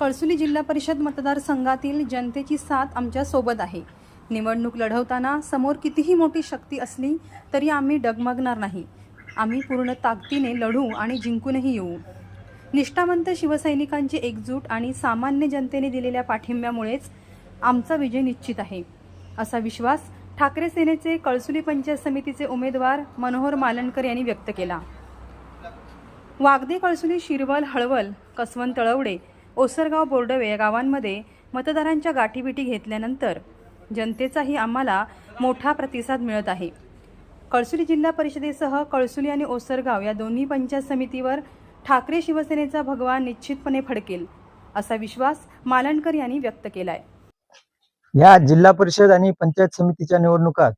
कळसुली जिल्हा परिषद मतदारसंघातील जनतेची साथ आमच्यासोबत आहे. निवडणूक लढवताना समोर कितीही मोठी शक्ती असली तरी आम्ही डगमगणार नाही. आम्ही पूर्ण ताकदीने लढू आणि जिंकूनही येऊ. निष्ठावंत शिवसैनिकांची एकजूट आणि सामान्य जनतेने दिलेल्या पाठिंब्यामुळेच आमचा विजय निश्चित आहे. असा विश्वास ठाकरे सेनेचे कळसुली पंचायत समितीचे उमेदवार मनोहर मालणकर यांनी व्यक्त केला. वागदे कळसुली शिरवल हळवल कसवंत तळवडे ओसरगाव बोर्डवे या गावांमध्ये मतदारांच्या गाठीबिटी घेतल्यानंतर जनतेचाही आम्हाला मोठा प्रतिसाद मिळत आहे. कळसुली जिल्हा परिषदेसह कळसुली आणि ओसरगाव या दोन्ही पंचायत समितीवर ठाकरे शिवसेनेचा भगवान निश्चितपणे फडकेल असा विश्वास मालणकर यांनी व्यक्त केलाय. या जिल्हा परिषद आणि पंचायत समितीच्या निवडणुकात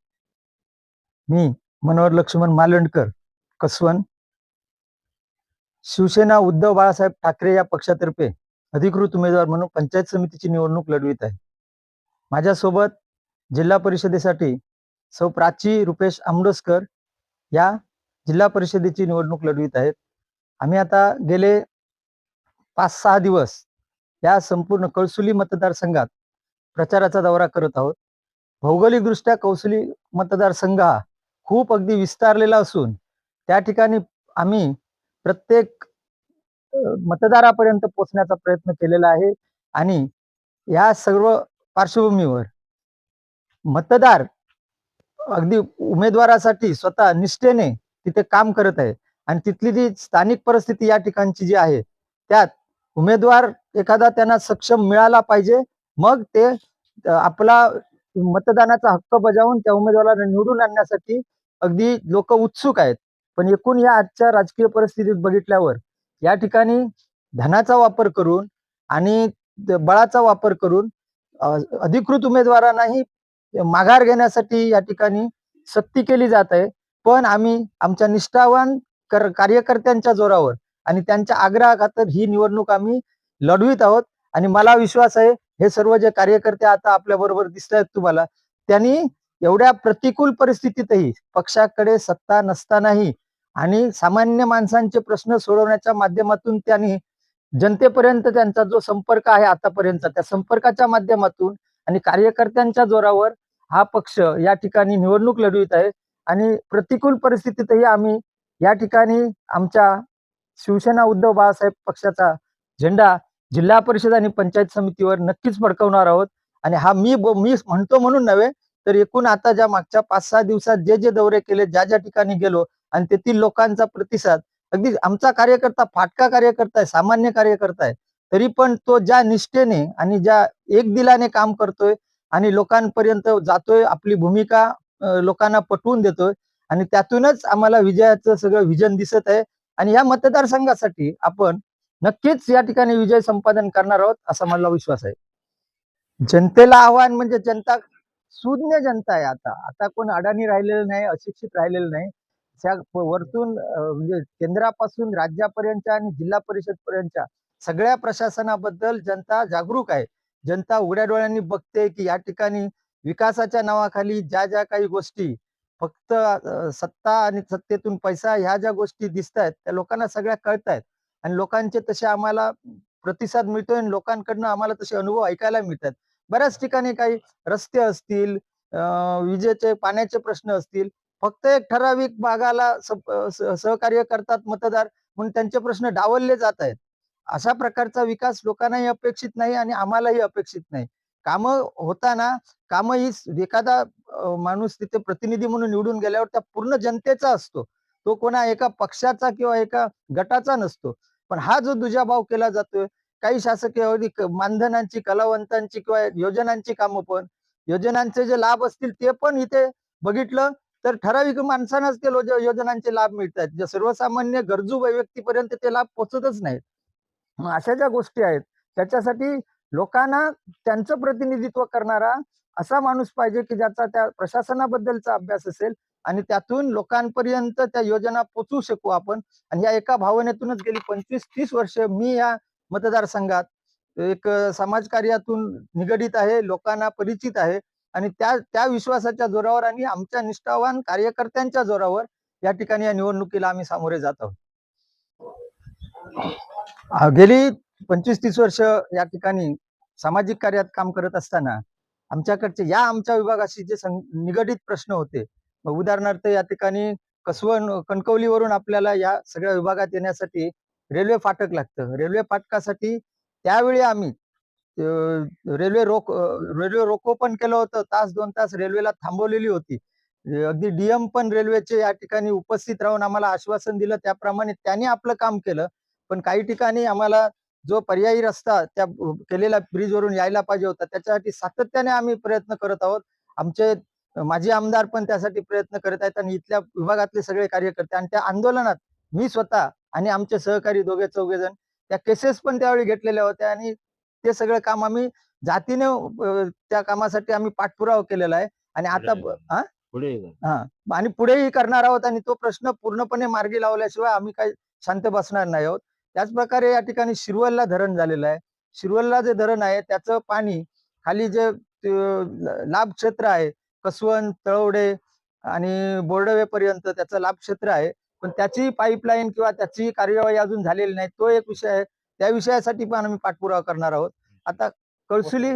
मी मनोहर लक्ष्मण मालंडकर कसवन शिवसेना उद्धव बाळासाहेब ठाकरे या पक्षातर्फे अधिकृत उमेदवार म्हणून पंचायत समितीची निवडणूक लढवित आहे. माझ्यासोबत जिल्हा परिषदेसाठी सौ प्राची रुपेश आमडोसकर या जिल्हा परिषदेची निवडणूक लढवित आहेत. आम्ही आता गेले पाच सहा दिवस या संपूर्ण कळसुली मतदारसंघात प्रचाराचा दौरा करत आहोत. भौगोलिकदृष्ट्या कौसुली मतदारसंघ हा खूप अगदी विस्तारलेला असून त्या ठिकाणी आम्ही प्रत्येक मतदारापर्यंत पोहोचण्याचा प्रयत्न केलेला आहे आणि या सर्व पार्श्वभूमीवर मतदार अगदी उमेदवारासाठी स्वतः निष्ठेने तिथे काम करत आहे. आणि तिथली जी स्थानिक परिस्थिती या ठिकाणची जी आहे त्यात उमेदवार एखादा त्यांना सक्षम मिळाला पाहिजे मग ते आपला मतदानाचा हक्क बजावून त्या उमेदवाराला निवडून आणण्यासाठी अगदी लोक उत्सुक आहेत. पण एकूण या आजच्या राजकीय परिस्थितीत बघितल्यावर या ठिकाणी धनाचा वापर करून आणि बळाचा वापर करून अधिकृत उमेदवारांनाही माघार घेण्यासाठी या ठिकाणी सक्ती केली जात आहे. पण आम्ही आमच्या निष्ठावान कर- कार्यकर्त्यांच्या जोरावर आणि त्यांच्या आग्रहाखातर ही निवडणूक आम्ही लढवीत आहोत. आणि मला विश्वास आहे हे सर्व जे कार्यकर्ते आता आपल्या बरोबर दिसत आहेत तुम्हाला त्यांनी एवढ्या प्रतिकूल परिस्थितीतही पक्षाकडे सत्ता नसतानाही आणि सामान्य माणसांचे प्रश्न सोडवण्याच्या माध्यमातून त्यांनी जनतेपर्यंत त्यांचा जो संपर्क आहे आतापर्यंत त्या संपर्काच्या माध्यमातून आणि कार्यकर्त्यांच्या जोरावर हा पक्ष या ठिकाणी निवडणूक लढवित आहे. आणि प्रतिकूल परिस्थितीतही आम्ही या ठिकाणी आमच्या शिवसेना उद्धव बाळासाहेब पक्षाचा झेंडा जिल्हा परिषद आणि पंचायत समितीवर नक्कीच फडकवणार आहोत. आणि हा मी मी म्हणतो म्हणून नव्हे तर एकूण आता ज्या मागच्या पाच सहा दिवसात जे जे दौरे केले ज्या ज्या ठिकाणी गेलो आणि तेथील लोकांचा प्रतिसाद. अगदी आमचा कार्यकर्ता फाटका कार्यकर्ता आहे सामान्य कार्यकर्ता आहे. तरी पण तो ज्या निष्ठेने आणि ज्या एक दिलाने काम करतोय आणि लोकांपर्यंत जातोय आपली भूमिका लोकांना पटवून देतोय आणि त्यातूनच आम्हाला विजयाचं सगळं विजन दिसत आहे. आणि या मतदारसंघासाठी आपण नक्कीच या ठिकाणी विजय संपादन करणार आहोत असा मला विश्वास आहे. जनतेला आव्हान म्हणजे जनता सुज्ञ जनता आहे आता. आता कोण अडाणी राहिलेलं नाही अशिक्षित राहिलेलं नाही. त्या वरतून म्हणजे केंद्रापासून राज्यापर्यंतच्या आणि जिल्हा परिषद पर्यंतच्या सगळ्या प्रशासनाबद्दल जनता जागरूक आहे. जनता उघड्या डोळ्यांनी बघते की या ठिकाणी विकासाच्या नावाखाली ज्या ज्या काही गोष्टी फक्त सत्ता आणि सत्तेतून पैसा ह्या ज्या गोष्टी दिसत आहेत त्या लोकांना सगळ्या कळत आहेत आणि लोकांचे तसे आम्हाला प्रतिसाद मिळतोय आणि लोकांकडनं आम्हाला तसे अनुभव ऐकायला मिळतात. बऱ्याच ठिकाणी काही रस्ते असतील विजेचे पाण्याचे प्रश्न असतील फक्त एक ठराविक भागाला सहकार्य करतात मतदार म्हणून त्यांचे प्रश्न डावलले जात आहेत. अशा प्रकारचा विकास लोकांनाही अपेक्षित नाही आणि आम्हालाही अपेक्षित नाही. कामं होताना काम ही एखादा माणूस तिथे प्रतिनिधी म्हणून निवडून गेल्यावर त्या पूर्ण जनतेचा असतो. तो कोणा एका पक्षाचा किंवा एका गटाचा नसतो. पण हा जो दुजाभाव केला जातोय काही शासकीय मानधनांची कलावंतांची किंवा योजनांची कामं पण योजनांचे जे लाभ असतील ते पण इथे बघितलं तर ठराविक माणसांनाच ते योजनांचे लाभ मिळतात जे सर्वसामान्य गरजू व्यक्तीपर्यंत ते लाभ पोचतच नाहीत. अशा ज्या गोष्टी आहेत त्याच्यासाठी लोकांना त्यांचं प्रतिनिधित्व करणारा असा माणूस पाहिजे की ज्याचा त्या प्रशासनाबद्दलचा अभ्यास असेल आणि त्यातून लोकांपर्यंत त्या योजना पोचू शकू आपण. आणि या एका भावनेतूनच गेली पंचवीस तीस वर्ष मी या मतदारसंघात एक समाज समाजकार्यातून निगडीत आहे लोकांना परिचित आहे. आणि त्या त्या विश्वासाच्या जोरावर आणि आमच्या निष्ठावान कार्यकर्त्यांच्या जोरावर या ठिकाणी या निवडणुकीला आम्ही सामोरे जात आहोत. गेली पंचवीस तीस वर्ष या ठिकाणी सामाजिक कार्यात काम करत असताना आमच्याकडचे या आमच्या विभागाशी जे सं- निगडित प्रश्न होते उदाहरणार्थ या ठिकाणी कसवण कणकवलीवरून आपल्याला या सगळ्या विभागात येण्यासाठी रेल्वे फाटक लागतं. रेल्वे फाटकासाठी त्यावेळी आम्ही रेल्वे रोक रेल्वे रोको पण केलं होतं. तास दोन तास रेल्वेला थांबवलेली होती. अगदी डीएम पण रेल्वेचे या ठिकाणी उपस्थित राहून आम्हाला आश्वासन दिलं. त्याप्रमाणे त्यांनी आपलं काम केलं. पण काही ठिकाणी आम्हाला जो पर्यायी रस्ता त्या केलेल्या ब्रिजवरून यायला पाहिजे होता त्याच्यासाठी सातत्याने आम्ही प्रयत्न करत आहोत. आमचे माजी आमदार पण त्यासाठी प्रयत्न करत आहेत आणि इथल्या विभागातले सगळे कार्यकर्ते आणि त्या आंदोलनात मी स्वतः आणि आमचे सहकारी दोघे चौघे जण त्या केसेस पण त्यावेळी घेतलेल्या होत्या आणि ते सगळं काम आम्ही जातीने त्या कामासाठी आम्ही पाठपुरावा केलेला आहे. आणि आता हा? पुढे हा. आणि पुढेही करणार आहोत आणि तो प्रश्न पूर्णपणे मार्गी लावल्याशिवाय आम्ही काही शांत बसणार नाही आहोत. त्याच प्रकारे या ठिकाणी शिरवलला धरण झालेलं आहे. शिरवलला जे धरण आहे त्याचं पाणी खाली जे लाभ क्षेत्र आहे कसवण तळवडे आणि बोर्डवे पर्यंत त्याचं लाभ क्षेत्र आहे. पण त्याची पाईपलाईन किंवा त्याची कार्यवाही अजून झालेली नाही. तो एक विषय आहे. त्या विषयासाठी पण आम्ही पाठपुरावा करणार आहोत. आता कळसुली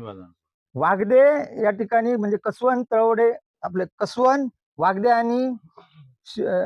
बोला. वागदे या ठिकाणी म्हणजे कसवण तळवडे आपले कसवण वागदे आणि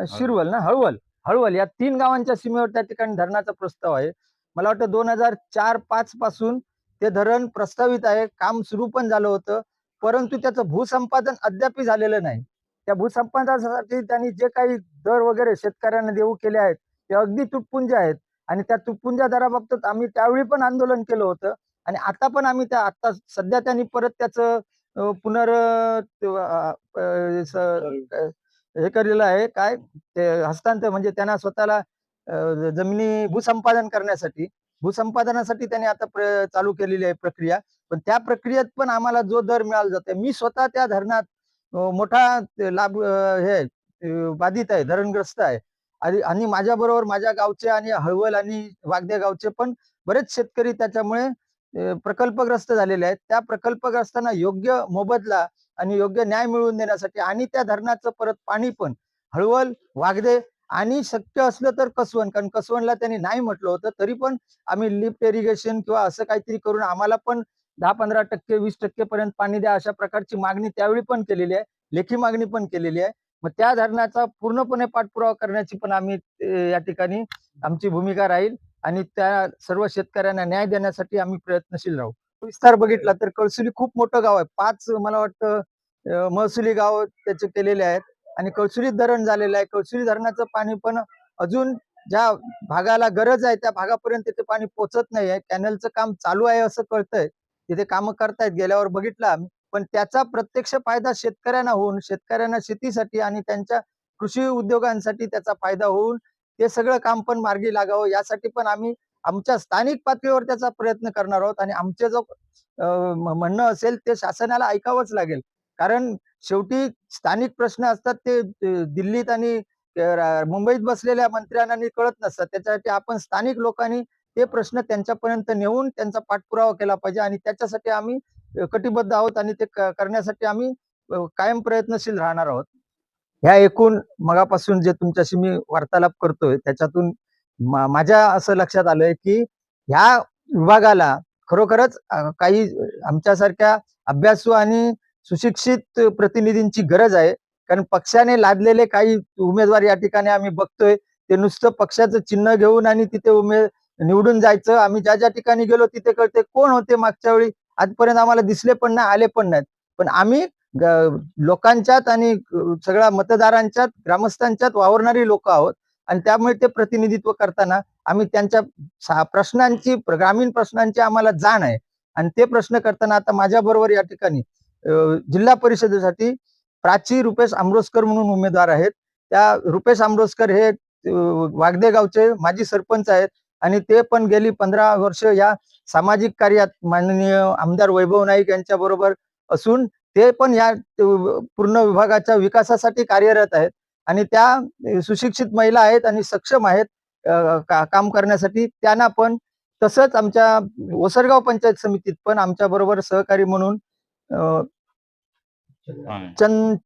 शिरवल ना हळवल. हळवल या तीन गावांच्या सीमेवर त्या ठिकाणी धरणाचा प्रस्ताव आहे. मला वाटतं दोन हजार चार पाच पासून ते धरण प्रस्तावित आहे. काम सुरू पण झालं होतं परंतु त्याचं भूसंपादन अद्याप झालेलं नाही. त्या भूसंपादनासाठी त्यांनी जे काही दर वगैरे शेतकऱ्यांना देऊ केले आहेत ते अगदी तुटपुंजे आहेत. आणि त्या तुटपुंजा दराबाबतीत आम्ही त्यावेळी पण आंदोलन केलं होतं. आणि आता पण आम्ही त्या आता सध्या त्यांनी परत त्याचं पुनर हे केलेलं आहे. काय? ते हस्तांतर म्हणजे त्यांना स्वतःला जमिनी भूसंपादन करण्यासाठी भूसंपादनासाठी त्यांनी आता प्र- चालू केलेली आहे प्रक्रिया. पण त्या प्रक्रियेत पण आम्हाला जो दर मिळाला जातो मी स्वतः त्या धरणात मोठा लाभ हे बाधित आहे धरणग्रस्त आहे. आणि आणि माझ्या बरोबर माझ्या गावचे आणि हळवल आणि वागदे गावचे पण बरेच शेतकरी त्याच्यामुळे प्रकल्पग्रस्त झालेले आहेत. त्या प्रकल्पग्रस्तांना योग्य मोबदला आणि योग्य न्याय मिळवून देण्यासाठी आणि त्या धरणाचं परत पाणी पण हळवल वागदे आणि शक्य असलं तर कसवण कारण कसवणला त्यांनी नाही म्हटलं होतं तरी पण आम्ही लिफ्ट इरिगेशन किंवा असं काहीतरी करून आम्हाला पण दहा पंधरा टक्के वीस टक्के पर्यंत पाणी द्या अशा प्रकारची मागणी त्यावेळी पण केलेली आहे. लेखी मागणी पण केलेली आहे. मग त्या धरणाचा पूर्णपणे पाठपुरावा करण्याची पण आम्ही या ठिकाणी आमची भूमिका राहील आणि त्या सर्व शेतकऱ्यांना न्याय देण्यासाठी आम्ही प्रयत्नशील राहू. विस्तार बघितला तर कळसुली खूप मोठं गाव आहे. पाच मला वाटतं महसुली गाव त्याचे केलेले आहेत आणि कळसुली धरण झालेलं आहे. कळसुली धरणाचं पाणी पण अजून ज्या भागाला गरज आहे त्या भागापर्यंत ते पाणी पोचत नाही आहे. कॅनलचं काम चालू आहे असं कळतंय. तिथे कामं करतायत गेल्यावर बघितलं आम्ही. पण त्याचा प्रत्यक्ष फायदा शेतकऱ्यांना होऊन शेतकऱ्यांना शेतीसाठी आणि त्यांच्या कृषी उद्योगांसाठी त्याचा फायदा होऊन ते सगळं काम पण मार्गी लागावं यासाठी पण आम्ही आमच्या स्थानिक पातळीवर त्याचा प्रयत्न करणार आहोत. आणि आमचे जो म्हणणं असेल ते शासनाला ऐकावंच लागेल. कारण शेवटी स्थानिक प्रश्न असतात ते दिल्लीत आणि मुंबईत बसलेल्या मंत्र्यांना कळत नसतात. त्याच्यासाठी आपण स्थानिक लोकांनी ते प्रश्न त्यांच्यापर्यंत नेऊन त्यांचा पाठपुरावा केला पाहिजे आणि त्याच्यासाठी आम्ही कटिबद्ध आहोत आणि ते करण्यासाठी आम्ही कायम प्रयत्नशील राहणार आहोत. ह्या एकूण मगापासून जे तुमच्याशी मी वार्तालाप करतोय त्याच्यातून माझ्या असं लक्षात आलंय की ह्या विभागाला खरोखरच काही आमच्यासारख्या अभ्यासू आणि सुशिक्षित प्रतिनिधींची गरज आहे. कारण पक्षाने लादलेले काही उमेदवार या ठिकाणी आम्ही बघतोय ते नुसतं पक्षाचं चिन्ह घेऊन आणि तिथे उमेद निवडून जायचं. आम्ही ज्या ज्या ठिकाणी गेलो तिथे कळते कोण होते मागच्या वेळी. आजपर्यंत आम्हाला दिसले पण नाही आले पण नाहीत. पण आम्ही लोकांच्यात आणि सगळ्या मतदारांच्यात ग्रामस्थांच्यात वावरणारी लोक आहोत. आणि त्यामुळे ते प्रतिनिधित्व करताना आम्ही त्यांच्या प्रश्नांची ग्रामीण प्रश्नांची आम्हाला जाण आहे. आणि ते प्रश्न करताना आता माझ्या बरोबर या ठिकाणी जिल्हा परिषदेसाठी प्राची रुपेश आमरोस्कर म्हणून उमेदवार आहेत. त्या रुपेश आमरोस्कर हे वागदे गावचे माजी सरपंच आहेत. आणि ते पण गेली पंधरा वर्ष या सामाजिक कार्यात माननीय आमदार वैभव नाईक यांच्या बरोबर असून ते पण या पूर्ण विभागाच्या विकासासाठी कार्यरत आहेत. आणि त्या सुशिक्षित महिला आहेत आणि सक्षम आहेत का- काम करण्यासाठी. त्यांना पण तसंच आमच्या ओसरगाव पंचायत समितीत पण आमच्या बरोबर सहकारी म्हणून अं. चंद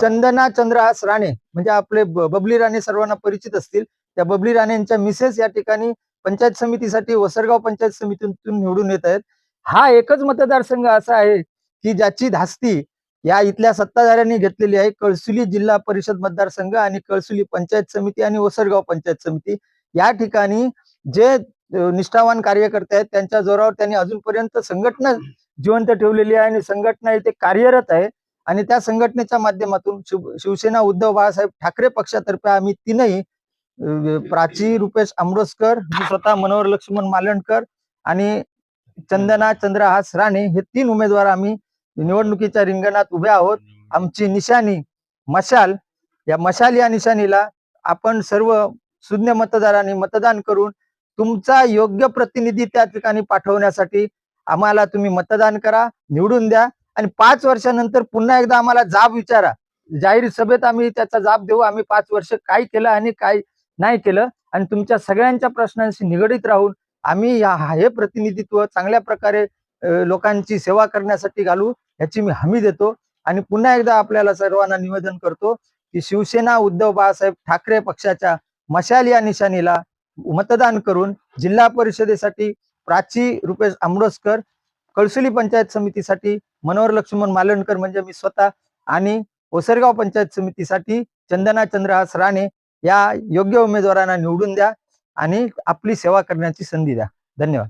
चंदना चंद्रहास राणे म्हणजे आपले बबली राणे सर्वांना परिचित असतील. त्या बबली राणे यांच्या मिसेस या ठिकाणी पंचायत समितीसाठी वसरगाव पंचायत समितीतून निवडून येत आहेत. हा एकच मतदारसंघ असा आहे की ज्याची धास्ती या इथल्या सत्ताधाऱ्यांनी घेतलेली आहे. कळसुली जिल्हा परिषद मतदारसंघ आणि कळसुली पंचायत समिती आणि वसरगाव पंचायत समिती. या ठिकाणी जे निष्ठावान कार्यकर्ते आहेत त्यांच्या जोरावर त्यांनी अजूनपर्यंत संघटना जिवंत ठेवलेली आहे आणि संघटना इथे कार्यरत आहे. आणि त्या संघटनेच्या माध्यमातून शिव शिवसेना उद्धव बाळासाहेब ठाकरे पक्षातर्फे आम्ही तीनही प्राची रुपेश आंबोसकर मी स्वतः मनोहर लक्ष्मण मालणकर आणि चंदना चंद्रहास राणे हे तीन उमेदवार आम्ही निवडणुकीच्या रिंगणात उभे आहोत. आमची निशाणी मशाल या मशाल या निशाणीला आपण सर्व शून्य मतदारांनी मतदान करून तुमचा योग्य प्रतिनिधी त्या ठिकाणी पाठवण्यासाठी आम्हाला तुम्ही मतदान करा निवडून द्या आणि पाच वर्षानंतर पुन्हा एकदा आम्हाला जाब विचारा. जाहीर सभेत आम्ही त्याचा जाब देऊ. आम्ही पाच वर्ष काय केलं आणि काय नाही केलं आणि तुमच्या सगळ्यांच्या प्रश्नांशी निगडीत राहून आम्ही या हे प्रतिनिधित्व चांगल्या प्रकारे लोकांची सेवा करण्यासाठी घालू याची मी हमी देतो. आणि पुन्हा एकदा आपल्याला सर्वांना निवेदन करतो की शिवसेना उद्धव बाळासाहेब ठाकरे पक्षाच्या मशाल या निशाणीला मतदान करून जिल्हा परिषदेसाठी प्राची रुपेश आंबडोसकर कळसुली पंचायत समितीसाठी मनोहर लक्ष्मण मालणकर म्हणजे मी स्वतः आणि ओसरगाव पंचायत समितीसाठी चंदना चंद्रहास राणे या योग्य उमेदवारांना निवडून द्या आणि आपली सेवा करण्याची संधी द्या. धन्यवाद.